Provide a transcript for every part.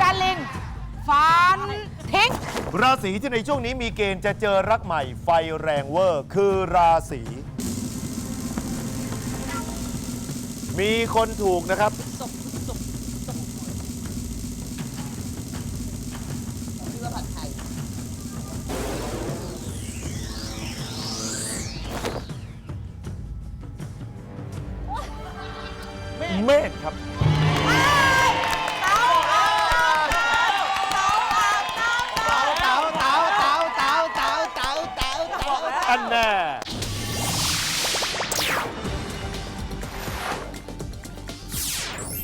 จารย์ลิงฟันทิ้งราศีที่ในช่วงนี้มีเกณฑ์จะเจอรักใหม่ไฟแรงเวอร์ คือราศีมีคนถูกนะครับเมษครับ อันแน่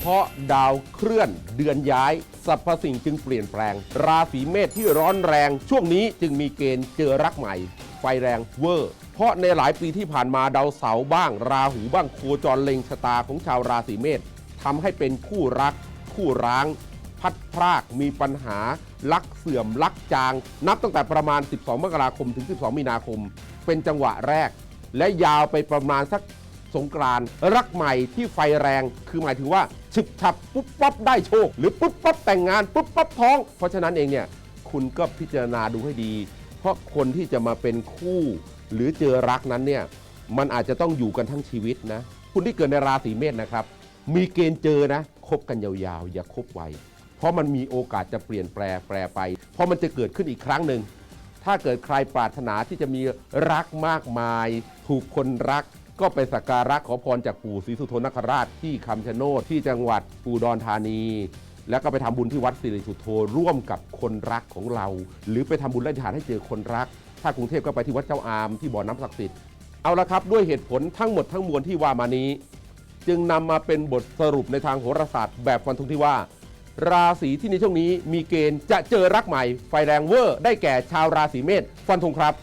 เพราะดาวเคลื่อนเดือนย้ายสรรพสิ่งจึงเปลี่ยนแปลง ราศีเมษที่ร้อนแรง ช่วงนี้จึงมีเกณฑ์เจอรักใหม่ ไฟแรงเวอร์ เพราะในหลายปีที่ผ่านมาดาวเสาบ้าง ราหูบ้างโคจรเล็งชะตาของชาวราศีเมษทำให้เป็นคู่รัก คู่ร้าง พัดพรากมีปัญหาลักเสื่อมลักจาง นับตั้งแต่ประมาณ 12 มกราคมถึง 12 มีนาคม เป็นจังหวะแรก และยาวไปประมาณสักสงกรานรักใหม่ที่ไฟแรง คือหมายถึงว่าฉึบฉับปุ๊บปั๊บได้โชค หรือปุ๊บปั๊บแต่งงานปุ๊บปั๊บท้อง เพราะฉะนั้นเองเนี่ยคุณก็พิจารณาดูให้ดี เพราะคนที่จะมาเป็นคู่ หรือเจอรักนั้นเนี่ยมันอาจจะต้องอยู่กันทั้งชีวิตนะคุณที่เกิดในราศีเมษนะครับ มีเกณฑ์เจอนะคบกันยาวๆ อย่าคบไวเพราะมันมีโอกาสจะเปลี่ยนแปลแปรไป เพราะมันจะเกิดขึ้นอีกครั้งหนึ่ง ถ้าเกิดใครปรารถนาที่จะมีรักมากมาย ถูกคนรักก็ไปสักการะขอพรจากปู่ศรีสุโธนคราชที่คำชะโนดที่จังหวัดอุดรธานี แล้วก็ไปทำบุญที่วัดสิริสุโธร่วมกับคนรักของเรา หรือไปทำบุญและทานให้เจอคนรัก ถ้ากรุงเทพก็ไปที่วัดเจ้าอามที่บ่อน้ำศักดิ์สิทธิ์เอาละครับด้วยเหตุผลทั้งหมดทั้งมวลที่ว่ามานี้ จึงนำมาเป็นบทสรุปในทางโหราศาสตร์แบบฟันธงที่ว่า ราศีที่ในช่วงนี้มีเกณฑ์จะเจอรักใหม่ไฟแรงเวอร์ได้แก่ชาวราศีเมษฟันธงครับ